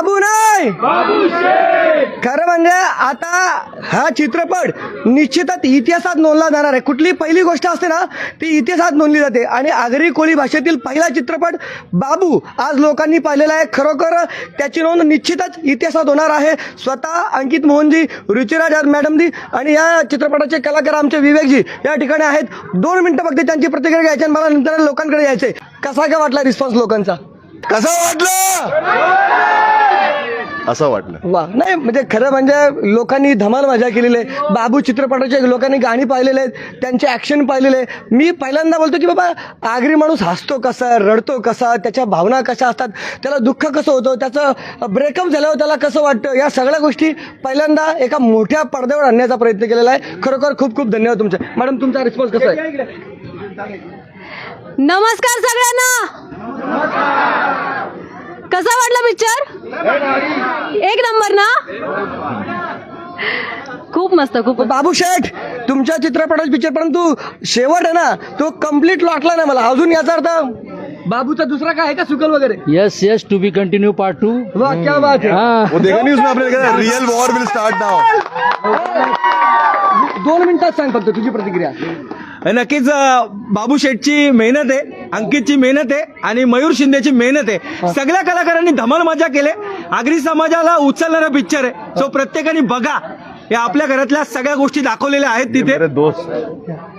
बाबू नाही. खरं म्हणजे आता हा चित्रपट निश्चितच इतिहासात नोंदला जाणार आहे. कुठली पहिली गोष्ट असते ना ती इतिहासात नोंदली जाते. आणि आगरी कोळी भाषेतील पहिला चित्रपट बाबू आज लोकांनी पाहिलेला आहे. खरोखर त्याची नोंद निश्चितच इतिहासात होणार आहे. स्वतः अंकित मोहनजी रुचिराज मॅडमजी आणि या चित्रपटाचे कलाकार आमचे विवेकजी या ठिकाणी आहेत. दोन मिनिटं फक्त त्यांची प्रतिक्रिया घ्यायची आणि मला नंतर लोकांकडे यायचे कसा काय वाटला रिस्पॉन्स लोकांचा? कसं वाटलं? असं वाटलं. वा नाही म्हणजे खरं म्हणजे लोकांनी धमाल मजा केलेली आहे. बाबू चित्रपटाचे लोकांनी गाणी पाहिलेले आहेत त्यांचे ॲक्शन पाहिलेले आहे मी पहिल्यांदा बोलतो की बाबा आगरी माणूस हसतो कसा रडतो कसा त्याच्या भावना कशा असतात त्याला दुःख कसं होतं त्याचं ब्रेकअप झाल्यावर त्याला कसं वाटतं या सगळ्या गोष्टी पहिल्यांदा एका मोठ्या पडद्यावर आणण्याचा प्रयत्न केलेला आहे. खरोखर खूप खूप धन्यवाद तुमचे. मॅडम तुमचा रिस्पॉन्स कसा आहे? नमस्कार सगळ्यांना. कसा वाटला पिक्चर एक नंबर ना? खूप मस्त खूप बाबू शेठ तुमच्या चित्रपटाचा पिक्चर परंतु शेवट आहे ना तो कंप्लीट लॉटला नाही मला. अजून याचा अर्थ बाबूचा दुसरा काय आहे का सुकल वगैरे? Yes yes to be continue part two वा क्या बात है. वो देखा नहीं उसमें आपने real war will start now दोन मिनिटात सांग फक्त तुझी प्रतिक्रिया. नक्कीच बाबू शेठची मेहनत आहे अंकितची मेहनत आहे आणि मयूर शिंदेची मेहनत आहे. सगळ्या कलाकारांनी धमाल मजा केले. आगरी समाजाला उचलणारा पिक्चर आहे. सो प्रत्येकाने बघा. या आपल्या घरातल्या सगळ्या गोष्टी दाखवलेल्या आहेत तिथे. मेरे दोस्त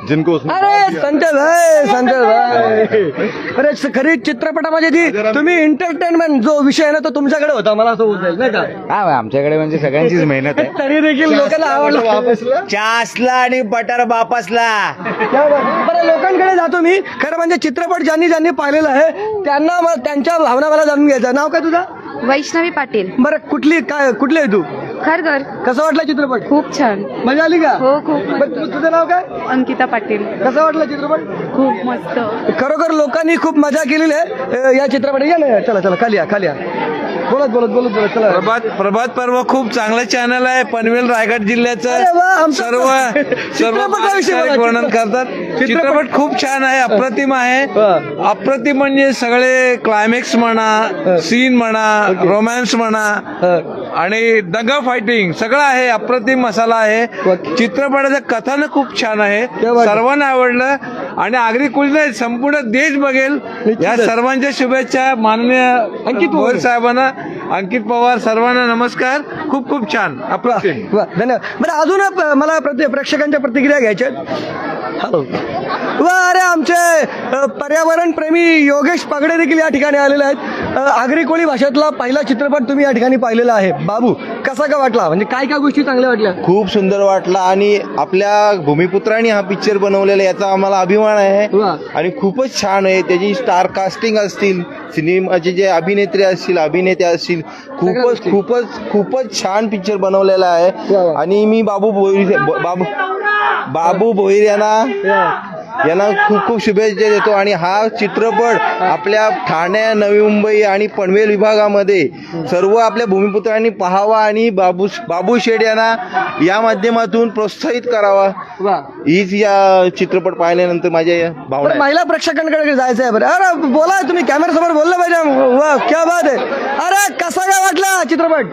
जिनको अरे संजय भाई संजय भाई. अरे खरी चित्रपटामध्ये जी तुम्ही एंटरटेनमेंट जो विषय आहे ना तो तुमच्याकडे होता मला असं होत नाही का? हा आमच्याकडे म्हणजे सगळ्यांचीच मेहनत आहे. तरी देखील लोकांना आवडलं. चासला आणि बटर बापसला. बरं लोकांकडे जातो मी. खरं म्हणजे चित्रपट ज्यांनी ज्यांनी पाहिलेला आहे त्यांना म- त्यांच्या भावना मला जाणून घ्यायचं नाव काय तुझं? वैष्णवी पाटील. बरं कुठली काय कुठली आहे तू? खरगर कसं वाटलं चित्रपट? खूप छान. मजा आली का? हो, खूप मस्त. बरं, तु- तुझं नाव काय? अंकिता पाटील. कसं वाटलं चित्रपट? खूप मस्त. खरोखर लोकांनी खूप मजा केलेली आहे. अ, या चित्रपटात या ना चला चला खाली या खाली या. बोलत बोलत बोलत बोलत चला. प्रभात प्रभात पर्व खूप चांगलं चॅनल आहे. पनवेल रायगड अरे वा, जिल्ह्याचं आमचं- सर्व सर्व चित्रपटाविषयी पारंपरिक बोला, वर्णन करतात. चित्रपट- खूप छान आहे अप्रतिम आहे. अप्रतिम म्हणजे सगळे क्लायमॅक्स म्हणा सीन म्हणा रोमॅन्स म्हणा. आणि दंगा फायटिंग सगळं आहे अप्रतिम मसाला आहे. चित्रपटाचं कथानक खूप छान आहे. सर्वांना आवडलं आणि आगरी कुल नाही संपूर्ण देश बघेल या. सर्वांच्या शुभेच्छा माननीय अंकित पवार. साहेबांना अंकित पवार सर्वांना नमस्कार खूप खूप छान धन्यवाद बरं अजून मला प्रेक्षकांच्या प्रतिक्रिया घ्यायच्या आहेत. अरे आमचे पर्यावरण प्रेमी योगेश पगडे देखील या ठिकाणी आलेले आहेत. आगरी कोळी भाषेतला पहिला चित्रपट तुम्ही या ठिकाणी पाहिलेला आहे. बाबू कसा का वाटला? म्हणजे काय काय गोष्टी चांगल्या वाटल्या? खूप सुंदर वाटला आणि आपल्या भूमिपुत्रांनी हा पिक्चर बनवलेला याचा आम्हाला अभिमान आहे. आणि खूपच छान आहे. त्याची स्टार कास्टिंग असतील सिनेमाचे जे अभिनेत्री असतील अभिनेते असतील खूपच. खूपच खूपच छान पिक्चर बनवलेला आहे. आणि मी बाबू भोईर बाबू बाबू भोईर यांना यांना खूप खूप शुभेच्छा देतो. आणि हा चित्रपट आपल्या ठाणे नवी मुंबई आणि पनवेल विभागामध्ये सर्व आपल्या भूमिपुत्रांनी पाहावा आणि बाबू बाबू शेठ यांना या माध्यमातून प्रोत्साहित करावा. हीच या चित्रपट पाहिल्यानंतर माझ्या या भावना. महिला प्रेक्षकांकडे जायचं आहे बरं. अरे बोला तुम्ही कॅमेरा समोर बोललं पाहिजे. वा क्या बात आहे. अरे कसा काय वाटला चित्रपट?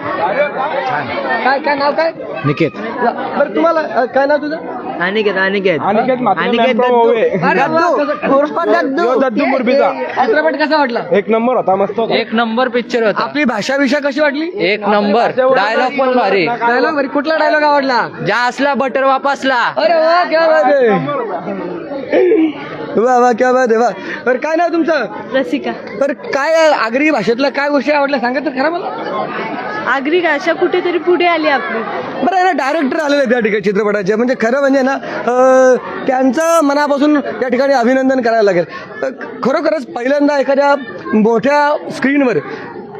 काय काय नाव काय? निकेत. बरं तुम्हाला काय नाव तुझं? अनिकेत अनिकेत. अनिकेत दत्तू. अरे वा, उर्फ दद्दू. चित्रपट कसा वाटला? एक नंबर होता मस्त एक नंबर पिक्चर होता. आपली भाषा विषय कशी वाटली? एक नंबर. डायलॉग पण भारी. डायलॉग बरी कुठला डायलॉग आवडला? जा असला बटर वापसला. अरे वा क्या बात आहे. वा वा क्या बात आहे वा. बरं काय नाव तुमचं? रसिका. बरं काय आगरी भाषेतल्या काय गोष्टी आवडल्या? सांगा तर खरं मला. आगरी भाषा कुठेतरी पुढे आली आपली. बरं आहे ना डायरेक्टर आलेले आहेत त्या ठिकाणी चित्रपटाचे. म्हणजे खरं म्हणजे ना अं, त्यांचं मनापासून त्या ठिकाणी अभिनंदन करायला लागेल. अं, खरोखरच पहिल्यांदा एखाद्या मोठ्या स्क्रीनवर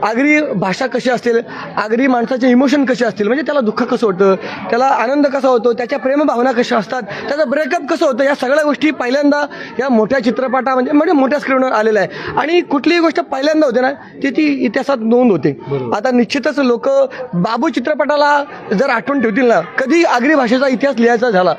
आगरी भाषा कशी असतील? आगरी माणसाचे इमोशन कसे असतील? म्हणजे त्याला दुःख कसं होतं? त्याला आनंद कसा होतो? त्याच्या प्रेमभावना कशा असतात? त्याचं ब्रेकअप कसं होतं? या सगळ्या गोष्टी पहिल्यांदा या मोठ्या चित्रपटा म्हणजे म्हणजे मोठ्या स्क्रीनवर आलेल्या आहे आणि कुठलीही गोष्ट पहिल्यांदा होते ना ती ती इतिहासात नोंद होते. आता निश्चितच लोक बाबू चित्रपटाला जर आठवण ठेवतील ना कधी आगरी भाषेचा इतिहास लिहायचा झाला?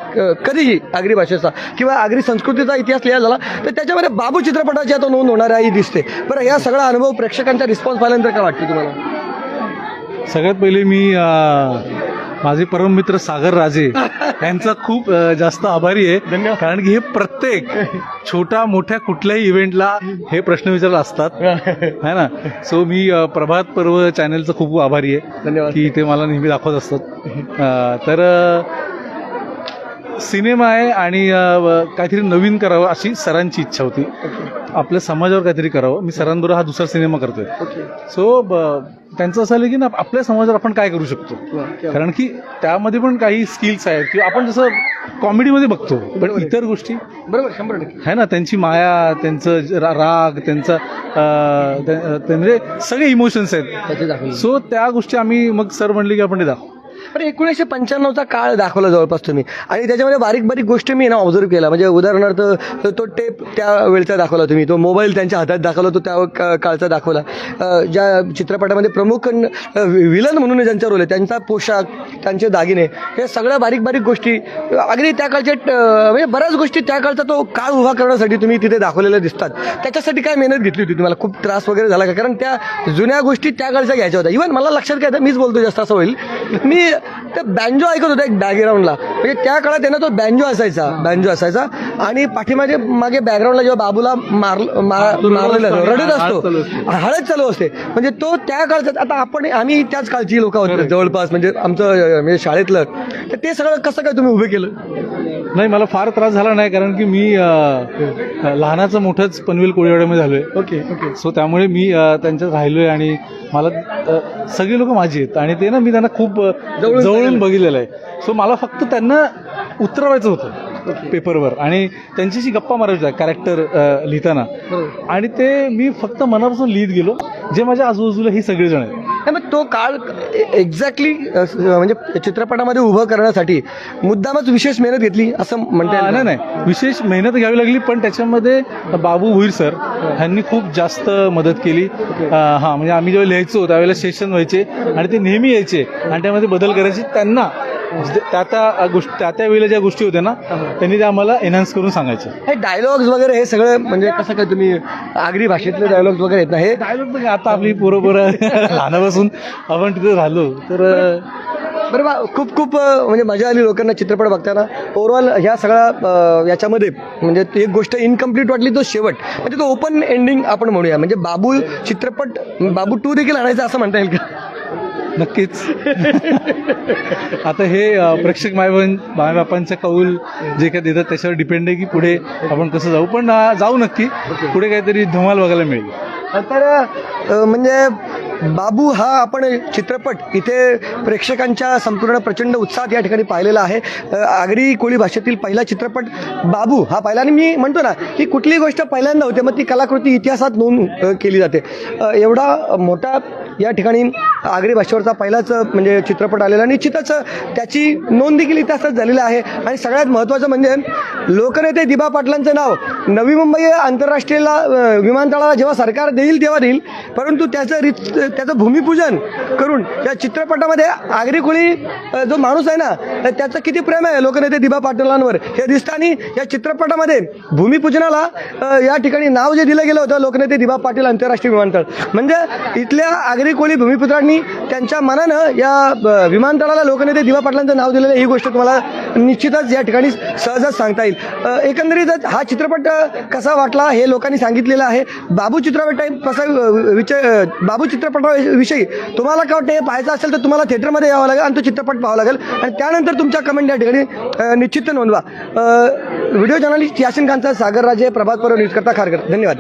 कधीही आगरी भाषेचा किंवा आगरी संस्कृतीचा इतिहास लिहायचा झाला तर त्याच्यामध्ये बाबू चित्रपटाची आता नोंद होणार आहे ही दिसते. बरं या सगळा अनुभव प्रेक्षकांचा रिस्पॉन्स पाहिल्यानंतर काय वाटतं तुम्हाला? सगळ्यात पहिले मी अ, माझे परममित्र सागर राजे यांचा खूप अ, जास्त आभारी आहे. कारण की हे प्रत्येक छोटा मोठ्या कुठल्याही इव्हेंटला हे प्रश्न विचारत असतात. है ना? सो मी अ, प्रभात पर्व चॅनलचा खूप आभारी आहे धन्यवाद. की ते मला नेहमी दाखवत असतात. अ, तर अ, सिनेमा आहे आणि काहीतरी नवीन करावं अशी सरांची इच्छा होती. आपल्या समाजावर काहीतरी करावं. मी सरांबरोबर हा दुसरा सिनेमा करतोय. सो त्यांचं असं आलं की ना आपल्या समाजावर आपण काय करू शकतो? कारण की त्यामध्ये पण काही स्किल्स आहेत. किंवा आपण जसं कॉमेडीमध्ये बघतो पण इतर गोष्टी बरोबर शंभर टक्के. आहे ना त्यांची माया त्यांचं राग त्यांचा म्हणजे सगळे इमोशन्स आहेत. सो त्या गोष्टी आम्ही मग सर म्हणले की आपण ते दाखवू. पण एकोणीसशे पंच्याण्णवचा काळ दाखवला जवळपास तुम्ही. आणि त्याच्यामध्ये बारीक बारीक गोष्टी मी ना ऑब्झर्व केला म्हणजे उदाहरणार्थ तो- टेप त्या वेळचा दाखवला तुम्ही. तो मोबाईल त्यांच्या हातात दाखवला तो त्या का- काळचा दाखवला. ज्या चित्रपटामध्ये प्रमुख विलन म्हणून ज्यांचा रोल आहे त्यांचा पोशाख त्यांचे दागिने हे सगळ्या बारीक बारीक गोष्टी. अगदी त्या काळच्या म्हणजे बऱ्याच गोष्टी त्या काळचा तो काळ उभा करण्यासाठी तुम्ही तिथे दाखवलेल्या दिसतात. त्याच्यासाठी काय मेहनत घेतली होती तुम्हाला? खूप त्रास वगैरे झाला का? कारण त्या जुन्या गोष्टी त्या काळच्या घ्यायच्या होत्या. इव्हन मला लक्षात काय मीच बोलतो जास्त असं होईल. मी ते बँजो ऐकत होतो एक बॅकग्राऊंडला म्हणजे त्या काळात त्यांना तो बँजो असायचा बँजो असायचा. आणि पाठीमागे मागे बॅकग्राऊंडला जेव्हा बाबूला मार मार- मारलेला असतो. रडत असतो. हळद चालू असते. म्हणजे तो त्या काळचा आता आपण आम्ही त्याच काळची लोक आहोत जवळपास. म्हणजे आमचं म्हणजे शाळेतलं. तर ते सगळं कसं काय तुम्ही उभे केलं? नाही मला फार त्रास झाला नाही कारण की मी लहानाचं मोठंच पनवेल कोळीवाड्यामध्ये झालोय. Okay okay. सो त्यामुळे मी त्यांच्यात राहिलोय आणि मला सगळे लोक माझी आहेत. आणि ते ना मी त्यांना खूप अ, जवळून बघितलेलं आहे. सो मला फक्त त्यांना उतरवायचं होतं पेपरवर. आणि त्यांच्याशी गप्पा मारायच्या कॅरेक्टर लिहिताना. आणि ते मी फक्त मनापासून लिहित गेलो जे माझ्या आजूबाजूला ही सगळेजण आहेत. नाही, मग तो काळ एक्झॅक्टली म्हणजे चित्रपटामध्ये उभं करण्यासाठी मुद्दामच विशेष मेहनत घेतली असं म्हणता नाही? नाही. विशेष मेहनत घ्यावी लागली पण त्याच्यामध्ये बाबू भुईर सर ह्यांनी खूप जास्त मदत केली. हा म्हणजे आम्ही जेव्हा लिहायचो त्यावेळेला सेशन व्हायचे आणि ते नेहमी यायचे आणि त्यामध्ये बदल करायचे. त्यांना त्या त्या गोष्टी त्या त्या वेळेला ज्या गोष्टी होत्या ना त्यांनी त्या आम्हाला एनहान्स करून सांगायचे. हे डायलॉग्स वगैरे हे सगळं म्हणजे कसं काय तुम्ही आगरी भाषेतले डायलॉग्स वगैरे आहेत ना हे डायलॉग आता आपली पोरं लहानापासून आपण तिथे राहिलो तर बरं बा खूप खूप म्हणजे मजा आली लोकांना चित्रपट बघताना. ओव्हरऑल ह्या सगळ्या याच्यामध्ये म्हणजे एक गोष्ट इनकम्प्लीट वाटली तो शेवट. म्हणजे तो ओपन एंडिंग आपण म्हणूया. म्हणजे बाबू चित्रपट बाबू टू देखील आणायचा असं म्हणता येईल का? नक्कीच. आता हे प्रेक्षक माय मायबापांचा कौल जे काही देतात त्याच्यावर डिपेंड आहे की पुढे आपण कसं जाऊ. पण जाऊ नक्की. पुढे काहीतरी धमाल बघायला मिळेल. तर म्हणजे बाबू हा आपण चित्रपट इथे प्रेक्षकांच्या संपूर्ण प्रचंड उत्साहात या ठिकाणी पाहिलेला आहे. आगरी कोळी भाषेतील पहिला चित्रपट बाबू हा पाहिला. आणि मी म्हणतो ना की कुठलीही गोष्ट पहिल्यांदा होते मग ती कलाकृती इतिहासात नोंद केली जाते. एवढा मोठा या ठिकाणी आगरी भाषेवरचा पहिलाच म्हणजे चित्रपट आलेला निश्चितच त्याची नोंद देखील इतिहासात झालेली आहे. आणि सगळ्यात महत्त्वाचं म्हणजे लोकनेते दिबा पाटलांचं नाव नवी मुंबई आंतरराष्ट्रीयला विमानतळाला जेव्हा सरकार देईल तेव्हा देईल. परंतु त्याचं रित त्याचं भूमिपूजन करून या चित्रपटामध्ये आगरी कोळी जो माणूस आहे ना तर त्याचं किती प्रेम आहे लोकनेते दिबा पाटलांवर. हे दिसतं आणि या चित्रपटामध्ये भूमिपूजनाला या ठिकाणी नाव जे दिलं गेलं होतं लोकनेते दिबा पाटील आंतरराष्ट्रीय विमानतळ. म्हणजे इथल्या आगरी कोळी भूमिपुत्रांनी त्यांच्या मनानं या विमानतळाला लोकनेते दिबा पाटलांचं नाव दिलेलं ही गोष्ट तुम्हाला निश्चितच या ठिकाणी सहजच सांगता येईल. एकंदरीतच हा चित्रपट कसा वाटला हे लोकांनी सांगितलेलं आहे. बाबू चित्रपट कसा विच बाबू चित्रपटाविषयी तुम्हाला काय वाटतं? हे पाहायचं असेल तर तुम्हाला थिएटरमध्ये यावं लागेल आणि तो चित्रपट पाहावा लागेल. आणि त्यानंतर तुमच्या कमेंट या ठिकाणी निश्चित नोंदवा. व्हिडिओ जर्नलिस्ट यासिन खानचा सागर राजे प्रभात पर्व न्यूज करता खारकर धन्यवाद.